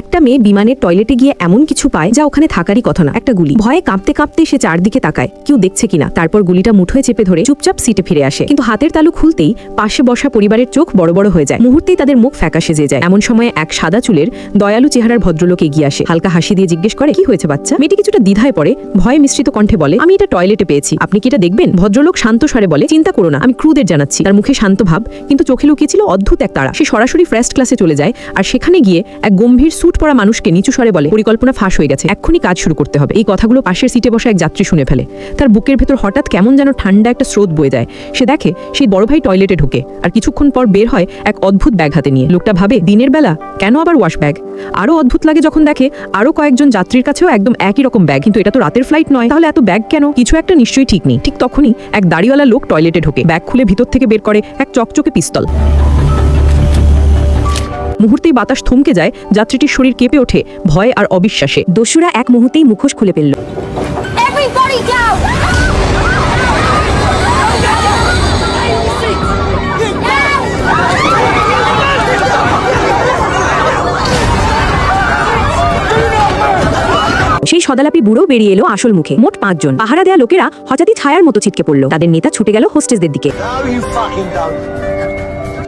একটা মেয়ে বিমানের টয়লেটে গিয়ে এমন কিছু পায় যা ওখানে থাকারই কথা না। একটা গুলি। ভয়ে কাঁপতে কাঁপতে সে চারদিকে তাকায়। কেউ দেখছে কিনা তারপর গুলিটা মুঠোয় চেপে ধরে চুপচাপ সিটে ফিরে আসে। কিন্তু হাতের তালু খুলতেই পাশে বসা পরিবারের চোখ বড় বড় হয়ে যায়। মুহূর্তেই তাদের মুখ ফ্যাকা সেজে যায়। এমন সময় এক সাদা চুলের দয়ালু চেহারার ভদ্রলোক এগিয়ে আসে। হালকা হাসি দিয়ে জিজ্ঞেস করে, কি হয়েছে বাচ্চা? মেয়েটি কিছুটা দ্বিধায় পড়ে, ভয়ে মিশ্রিত কণ্ঠে বলে, আমি এটা টয়লেটে পেয়েছি। আপনি কি এটা দেখবেন? ভদ্রলোক শান্ত স্বরে বলে, চিন্তা করো না। আমি ক্রুদের জানাচ্ছি। তার মুখে শান্ত ভাব, কিন্তু চোখে লুকিয়েছিল অদ্ভুত এক তারা। সে সরাসরি ফার্স্ট ক্লাসে চলে যায় আর সেখানে গিয়ে এক গম্ভীর স্যুট পরা মানুষকে নিচু স্বরে বলে, পরিকল্পনা ফাঁস হয়ে গেছে, এক্ষুনি কাজ শুরু করতে হবে। এই কথাগুলো পাশের সিটে বসা এক যাত্রী শুনে ফেলে। তার বুকের ভেতর হঠাৎ কেমন যেন ঠান্ডা একটা স্রোত বয়ে যায়। সে দেখে, সেই বড় ভাই টয়লেটে ঢুকে, আর কিছুক্ষণ পর বের হয় এক অদ্ভুত ব্যাগ হাতে নিয়ে। লোকটা ভাবে, দিনের বেলা? কেন আবার ওয়াশ ব্যাগ? আরও অদ্ভুত লাগে যখন দেখে, আরও কয়েকজন যাত্রীর কাছেও একদম একই রকম ব্যাগ, কিন্তু এটা তো রাতের ফ্লাইট নয়। তাহলে এত ব্যাগ কেন? কিছু একটা নিশ্চয়ই ঠিক নেই। ঠিক তখনই এক দাড়িওয়ালা লোক টয়লেটে ঢোকে। ব্যাগ খুলে ভিতর থেকে বের করে এক চকচকে পিস্তল। মুহূর্তেই বাতাস থমকে যায় যাত্রীটির শরীর কেঁপে ওঠে ভয় আর অবিশ্বাসে। দস্যুরা এক মুহূর্তেই মুখোশ খুলে ফেলল। সেই সদালাপি বুড়ো বেরিয়ে এলো আসল মুখে। মোট পাঁচজন। পাহারা দেয়া লোকেরা হঠাৎই ছায়ার মতো ছিটকে পড়ল। তাদের নেতা ছুটে গেল হোস্টেসদের দিকে।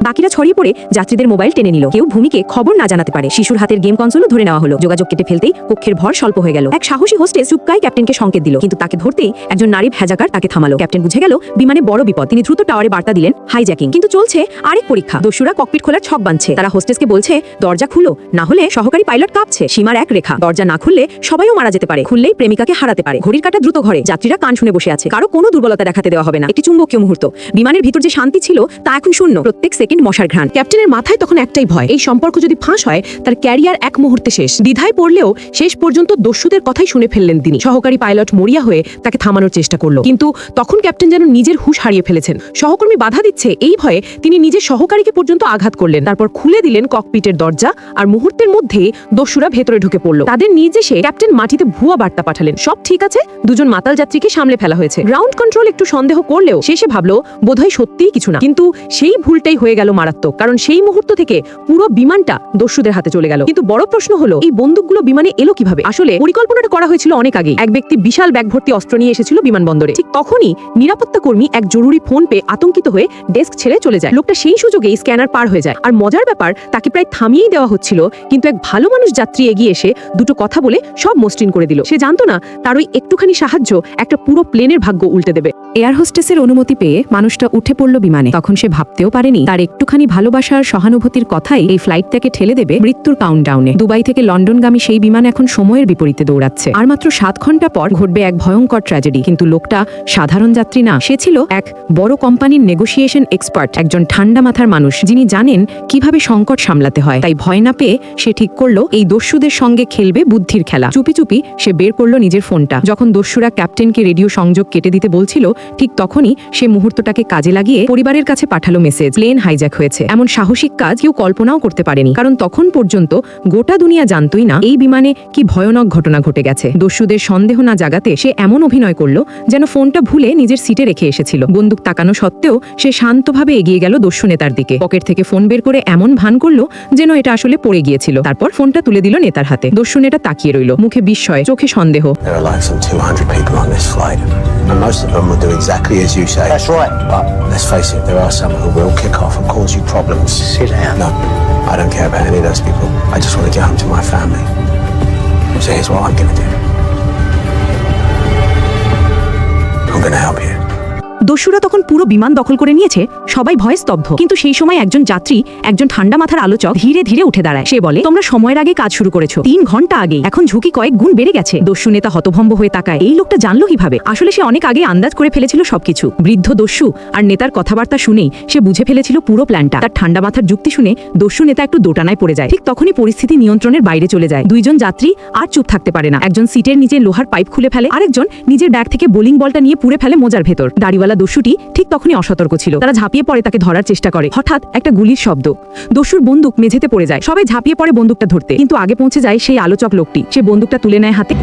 বাকিরা ছড়িয়ে পড়ে যাত্রীদের মোবাইল টেনে নিল। কেউ ভূমিকে খবর না জানাতে পারে। শিশুর হাতের গেম কনসোলও ধরে নেওয়া হলো। যোগাযোগ কেটে ফেলতেই কক্ষের ভর স্বল্প হয়ে গেল। এক সাহসী হোস্টেস চুপকাই ক্যাপ্টেনকে সংকেত দিল, কিন্তু তাকে ধরতেই একজন নারী ভেজাকার তাকে থামালো। ক্যাপ্টেন বুঝে গেল, বিমানে বড় বিপদ। তিনি দ্রুত টাওয়ারে বার্তা দিলেন হাইজ্যাকিং কিন্তু চলছে আরেক পরীক্ষা। দস্যুরা ককপিট খোলার ছক বাঁধছে। তারা হোস্টেসকে বলছে, দরজা খুলো, না হলে সহকারী পাইলট কাঁপছে। সীমার এক রেখা। দরজা না খুললে সবাইও মারা যেতে পারে। খুললেই প্রেমিকাকে হারাতে পারে। ঘড়ির কাটা দ্রুত ঘরে। যাত্রীরা কান শুনে বসে আছে। কারও কোনো দুর্বলতা দেখাতে দেওয়া হবে না। একটি চুম্বকীয় মুহূর্ত। বিমানের ভিতর যে শান্তি ছিল, তা এখন শূন্য। প্রত্যেক সেকেন্ড মশার ঘ্রাণ। ক্যাপ্টেনের মাথায় তখন একটাই ভয়, এই সম্পর্ক যদি ফাঁস হয়, তার ক্যারিয়ার এক মুহূর্তে শেষ। দ্বিধায় পড়লেও শেষ পর্যন্ত দস্যুদের কথাই শুনে ফেললেন তিনি। সহকারী পাইলট মরিয়া হয়ে তাকে থামানোর চেষ্টা করল। কিন্তু তখন ক্যাপ্টেন যেন নিজের হুঁশ হারিয়ে ফেলেছেন। সহকর্মী বাধা দিচ্ছে এই ভয়ে তিনি নিজের সহকারীকে পর্যন্ত আঘাত করলেন। তারপর খুলে দিলেন ককপিটের দরজা আর মুহূর্তের মধ্যে দস্যুরা ভেতরে ঢুকে পড়ল। তাদের নির্দেশে ক্যাপ্টেন মাটিতে ভুয়া বার্তা পাঠালেন। সব ঠিক আছে? দুজন মাতাল যাত্রীকে সামলে ফেলা হয়েছে। গ্রাউন্ড কন্ট্রোল একটু সন্দেহ করলেও শেষে ভাবলো, বোধহয় সত্যিই কিছু না। কিন্তু সেই ভুলটাই হয়ে গেল মারাত্মক। কারণ সেই মুহূর্ত থেকে পুরো বিমানটা দস্যুদের হাতে চলে গেল। কিন্তু বড় প্রশ্ন হলো, এই বন্দুকগুলো বিমানে এলো কীভাবে? আসলে পরিকল্পনাটা করা হয়েছিল অনেক আগে এক ব্যক্তি বিশাল ব্যাগ ভর্তি অস্ত্র নিয়ে এসেছিল বিমানবন্দরে। ঠিক তখনই নিরাপত্তা কর্মী এক জরুরি ফোন পেয়ে আতঙ্কিত হয়ে ডেস্ক ছেড়ে চলে যায়। লোকটা সেই সুযোগেই স্ক্যানার পার হয়ে যায়। আর মজার ব্যাপার, তাকে প্রায় থামিয়েই দেওয়া হচ্ছিল, কিন্তু এক ভালো মানুষ যাত্রী এগিয়ে এসে দুটো কথা বলে সব মসৃণ করে দিল। সে জানতো না, তার ওই একটুখানি সাহায্য একটা পুরো প্লেনের ভাগ্য উল্টে দেবে। এয়ার হোস্টেসের অনুমতি পেয়ে মানুষটা উঠে পড়ল বিমানে। তখন সে ভাবতেও পারেনি, তার একটুখানি ভালোবাসার সহানুভূতির কথাই এই ফ্লাইট থেকে ঠেলে দেবে মৃত্যুর কাউন্টডাউনে দুবাই থেকে লন্ডনগামী সেই বিমান এখন সময়ের বিপরীতে দৌড়াচ্ছে। আর মাত্র সাত ঘণ্টা পর ঘটবে এক ভয়ঙ্কর ট্র্যাজেডি কিন্তু লোকটা সাধারণ যাত্রী না, সে ছিল এক বড় কোম্পানির নেগোসিয়েশন এক্সপার্ট একজন ঠান্ডা মাথার মানুষ, যিনি জানেন কীভাবে সংকট সামলাতে হয়। তাই ভয় না পেয়ে সে ঠিক করল, এই দস্যুদের সঙ্গে খেলবে বুদ্ধির খেলা। চুপি চুপি সে বের করল নিজের ফোনটা। যখন দস্যুরা ক্যাপ্টেনকে রেডিও সংযোগ কেটে দিতে বলছিল, ঠিক তখনই সে মুহূর্তটাকে কাজে লাগিয়ে পরিবারের কাছে পাঠালো মেসেজ প্লেন হাইজ্যাক হয়েছে। এমন সাহসিক কাজ কেউ কল্পনাও করতে পারেনি। কারণ তখন পর্যন্ত গোটা দুনিয়া জানতই না এই বিমানে কি ভয়ানক ঘটনা ঘটে গেছে। দস্যুদের সন্দেহ না জাগাতে সে এমন অভিনয় করল যেন ফোনটা ভুলে নিজের সিটে রেখে এসেছিল। বন্দুক তাকানো সত্ত্বেও সে শান্তভাবে এগিয়ে গেল দস্যু নেতার দিকে। পকেট থেকে ফোন বের করে এমন ভান করল যেন এটা আসলে পড়ে গিয়েছিল। তারপর ফোনটা তুলে দিল নেতার হাতে। দস্যু নেতা তাকিয়ে রইল। মুখে বিস্ময় চোখে সন্দেহ। There are like some 200 people on this flight, and most of them will do exactly as you say. That's right. But let's face it, there are some who will kick off and cause you problems. Sit down. No, I don't care about any of those people. I just want to get home to my family. So here's what I'm going to do. I'm going to help you. দস্যুরা তখন পুরো বিমান দখল করে নিয়েছে, সবাই ভয়ে স্তব্ধ। কিন্তু সেই সময় একজন যাত্রী, একজন ঠান্ডা মাথার আলোচক ধীরে ধীরে উঠে দাঁড়ায়। সে বলে, তোমরা সময়ের আগে কাজ শুরু করেছ। তিন ঘণ্টা আগে এখন ঝুঁকি কয়েক গুণ বেড়ে গেছে। দস্যু নেতা হতভম্ব হয়ে তাকায়। এই লোকটা জানলো কীভাবে? আসলে সে অনেক আগে আন্দাজ করে ফেলেছিল সবকিছু। বৃদ্ধ দস্যু আর নেতার কথাবার্তা শুনেই সে বুঝে ফেলেছিল পুরো প্ল্যানটা। তার ঠান্ডা মাথার যুক্তি শুনে দস্যু নেতা একটু দোটানায় পড়ে যায়। ঠিক তখনই পরিস্থিতি নিয়ন্ত্রণের বাইরে চলে যায়। দুইজন যাত্রী আর চুপ থাকতে পারে না। একজন সিটের নিচে লোহার পাইপ খুলে ফেলে। আরেকজন নিজের ব্যাগ থেকে বোলিং বলটা নিয়ে পুড়ে ফেলে মোজার ভেতর। দাড়িওয়ালা দস্যুটি ঠিক তখনই অসতর্ক ছিল। তারা ঝাঁপিয়ে পড়ে তাকে ধরার চেষ্টা করে। হঠাৎ একটা গুলির শব্দ। দস্যুর বন্দুক মেঝেতে পড়ে যায়। সবাই ঝাঁপিয়ে পড়ে বন্দুকটা ধরতে। কিন্তু আগে পৌঁছে যায় সেই আলোচক লোকটি। সে বন্দুকটা তুলে নেয় হাতে।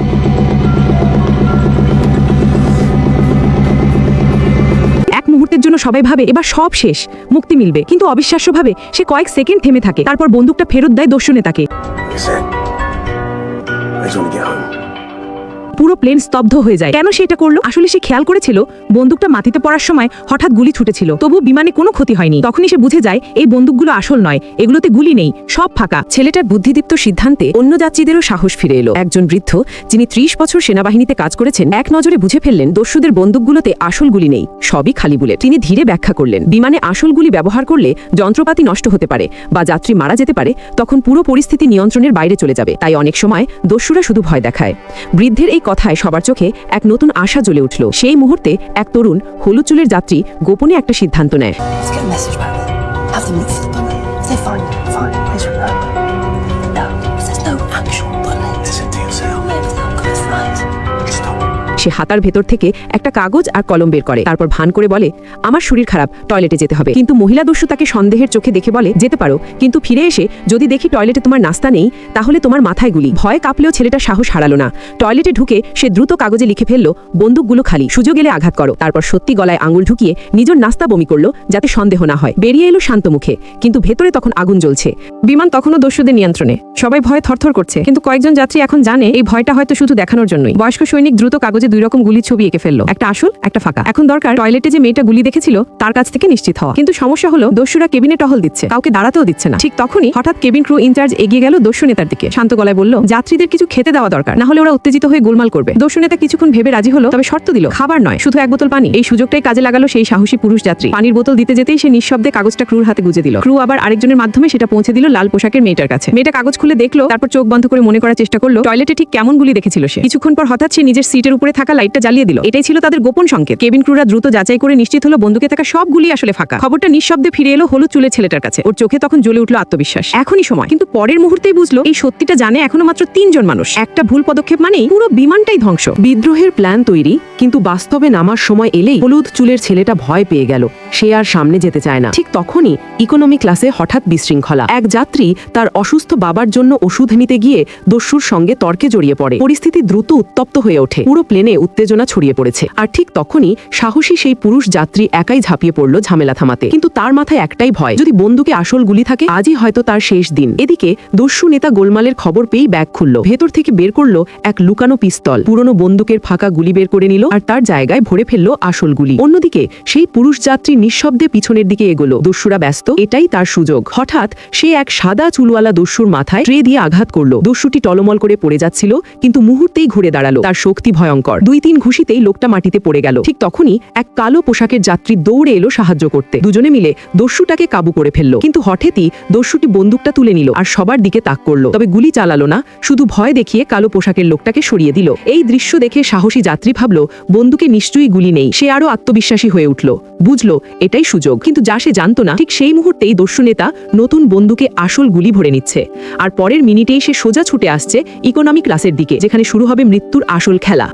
মুহূর্তের জন্য সবাই ভাবে, এবার সব শেষ। মুক্তি মিলবে। কিন্তু অবিশ্বাস্যভাবে সে কয়েক সেকেন্ড থেমে থাকে। তারপর বন্দুকটা ফেরত দেয় দস্যু নেতাকে। পুরো প্লেন স্তব্ধ হয়ে যায়। কেন সে এটা করল? আসলে সে খেয়াল করেছিল, বন্দুকটা মাটিতে পড়ার সময় হঠাৎ গুলি ছুটেছিল। তবু বিমানে কোনো ক্ষতি হয়নি। তখনই সে বুঝে যায়, এই বন্দুকগুলো আসল নয়, এগুলোতে গুলি নেই, সব ফাঁকা। ছেলেটার বুদ্ধিদীপ্ত সিদ্ধান্তে অন্য যাত্রীদেরও সাহস ফিরে এলো। একজন বৃদ্ধ, যিনি ত্রিশ বছর সেনাবাহিনীতে কাজ করেছেন, এক নজরে বুঝে ফেললেন দস্যুদের বন্দুকগুলোতে আসল গুলি নেই, সবই খালি বুলেট। তিনি ধীরে ব্যাখ্যা করলেন, বিমানে আসল গুলি ব্যবহার করলে যন্ত্রপাতি নষ্ট হতে পারে বা যাত্রী মারা যেতে পারে, তখন পুরো পরিস্থিতি নিয়ন্ত্রণের বাইরে চলে যাবে। তাই অনেক সময় দস্যুরা শুধু ভয় দেখায়। বৃদ্ধের এই কথায় সবার চোখে এক নতুন আশা জ্বলে উঠল। সেই মুহূর্তে এক তরুণ হলুদ চুলের যাত্রী গোপনে একটা সিদ্ধান্ত নেয়। সে হাতার ভেতর থেকে একটা কাগজ আর কলম বের করে। তারপর ভান করে বলে, আমার শরীর খারাপ, টয়লেটে যেতে হবে। কিন্তু মহিলা দস্যু তাকে সন্দেহের চোখে দেখে বলে, যেতে পারো। কিন্তু ফিরে এসে যদি দেখি টয়লেটে তোমার নাস্তা নেই, তাহলে তোমার মাথায় গুলি। ভয় কাঁপলেও ছেলেটা সাহস হারালো না। টয়লেটে ঢুকে সে দ্রুত কাগজে লিখে ফেলল, বন্দুকগুলো খালি। সুযোগ এলে আঘাত করো। তারপর সত্যি গলায় আঙুল ঢুকিয়ে নিজের নাস্তা বমি করল, যাতে সন্দেহ না হয়। বেরিয়ে এলো শান্ত মুখে, কিন্তু ভেতরে তখন আগুন জ্বলছে। বিমান তখনও দস্যুদের নিয়ন্ত্রণে। সবাই ভয়ে থরথর করছে, কিন্তু কয়েকজন যাত্রী এখন জানে, এই ভয়টা হয়তো শুধু দেখানোর জন্যই। বয়স্ক সৈনিক দ্রুত কাগজে দুই রকম গুলির ছবি এঁকে ফেলল। একটা আসল, একটা ফাঁকা। এখন দরকার টয়লেটে যে মেয়েটা গুলি দেখেছিল, তার কাছ থেকে নিশ্চিত হওয়া। কিন্তু সমস্যা হলো, দস্যুরা কেবিনে টহল দিচ্ছে, কাউকে দাঁড়াতেও দিচ্ছে না। ঠিক তখনই হঠাৎ কেবিন ক্রু ইনচার্জ এগিয়ে গেল দস্যু নেতার দিকে। শান্ত গলায় বলল, যাত্রীদের কিছু খেতে দেওয়া দরকার, না হলে ওরা উত্তেজিত হয়ে গোলমাল করবে। দস্যু নেতা কিছুক্ষণ ভেবে রাজি হলো, তবে শর্ত দিল, খাবার নয়, শুধু এক বোতল পানি। এই সুযোগটাই কাজে লাগালো সেই সাহসী পুরুষ যাত্রী। পানির বোতল দিতে যেতেই সে নিঃশব্দে কাগজটা ক্রুর হাতে গুজে দিল। ক্রু আবার আরেকজনের মাধ্যমে সেটা পৌঁছে দিল লাল পোশাকের মেয়েটার কাছে। মেয়েটা কাগজ খুলে দেখল, তারপর চোখ বন্ধ করে মনে করার চেষ্টা করল, টয়লেটে ঠিক কেমন গুলি দেখেছিল সে? কিছুক্ষণ পর হঠাৎ সে নিজের সিটের উপরে থাকা লাইটটা জ্বালিয়ে দিল। এটাই ছিল তাদের গোপন সংকেত। কেবিন ক্রুরা দ্রুত যাচাই করে নিশ্চিত হলো বন্দুকে থাকা সব গুলি আসলে ফাঁকা। খবরটা নিঃশব্দে ফিরে এলো হলুদ চুলের ছেলেটার কাছে। ওর চোখে তখন জ্বলে উঠল আত্মবিশ্বাস। এখনই সময়। কিন্তু পরের মুহূর্তেই বুঝলো, এই সত্যিটা জানে এখনও মাত্র তিনজন মানুষ। একটা ভুল পদক্ষেপ মানেই পুরো বিমানটাই ধ্বংস। বিদ্রোহের প্ল্যান তৈরি, কিন্তু বাস্তবে নামার সময় এলেই হলুদ চুলের ছেলেটা ভয় পেয়ে গেল। সে আর সামনে যেতে চায় না। ঠিক তখনই ইকোনমি ক্লাসে হঠাৎ বিশৃঙ্খলা। এক যাত্রী তার অসুস্থ বাবার জন্য ওষুধ নিতে গিয়ে দস্যুর সঙ্গে তর্কে জড়িয়ে পড়ে। পরিস্থিতি দ্রুত উত্তপ্ত হয়ে ওঠে। পুরো প্লেনে উত্তেজনা ছড়িয়ে পড়েছে। আর ঠিক তখনই সাহসী সেই পুরুষ যাত্রী একাই ঝাঁপিয়ে পড়ল ঝামেলা থামাতে। কিন্তু তার মাথায় একটাই ভয়, যদি বন্দুকে আসল গুলি থাকে, আজই হয়তো তার শেষ দিন। এদিকে দস্যু নেতা গোলমালের খবর পেয়েই ব্যাগ খুলল। ভেতর থেকে বের করল এক লুকানো পিস্তল। পুরনো বন্দুকের ফাঁকা গুলি বের করে নিল আর তার জায়গায় ভরে ফেলল আসল গুলি। অন্যদিকে সেই পুরুষ যাত্রী নিঃশব্দে পিছনের দিকে এগোলো। দস্যুরা ব্যস্ত, এটাই তার সুযোগ। হঠাৎ সে এক সাদা চুলওয়ালা দস্যুর মাথায় ট্রে দিয়ে আঘাত করল। দস্যুটি টলমল করে পড়ে যাচ্ছিল, কিন্তু মুহূর্তেই ঘুরে দাঁড়াল। তার শক্তি ভয়ঙ্কর। দুই তিন ঘুষিতেই লোকটা মাটিতে পড়ে গেল। ঠিক তখনই এক কালো পোশাকের যাত্রী দৌড়ে এলো সাহায্য করতে। দুজনে মিলে দস্যুটাকে কাবু করে ফেলল। কিন্তু হঠাৎই দস্যুটি বন্দুকটা তুলে নিল আর সবার দিকে তাক করল। তবে গুলি চালালো না, শুধু ভয় দেখিয়ে কালো পোশাকের লোকটাকে সরিয়ে দিল। এই দৃশ্য দেখে সাহসী যাত্রী ভাবল, বন্দুকে নিশ্চয়ই গুলি নেই। সে আরও আত্মবিশ্বাসী হয়ে উঠল। বুঝলো, এটাই সুযোগ। কিন্তু যা সে জানতো না, ঠিক সেই মুহূর্তেই দস্যু নেতা নতুন বন্দুকে আসল গুলি ভরে নিচ্ছে। আর পরের মিনিটেই সে সোজা ছুটে আসছে ইকোনমি ক্লাসের দিকে, যেখানে শুরু হবে মৃত্যুর আসল খেলা।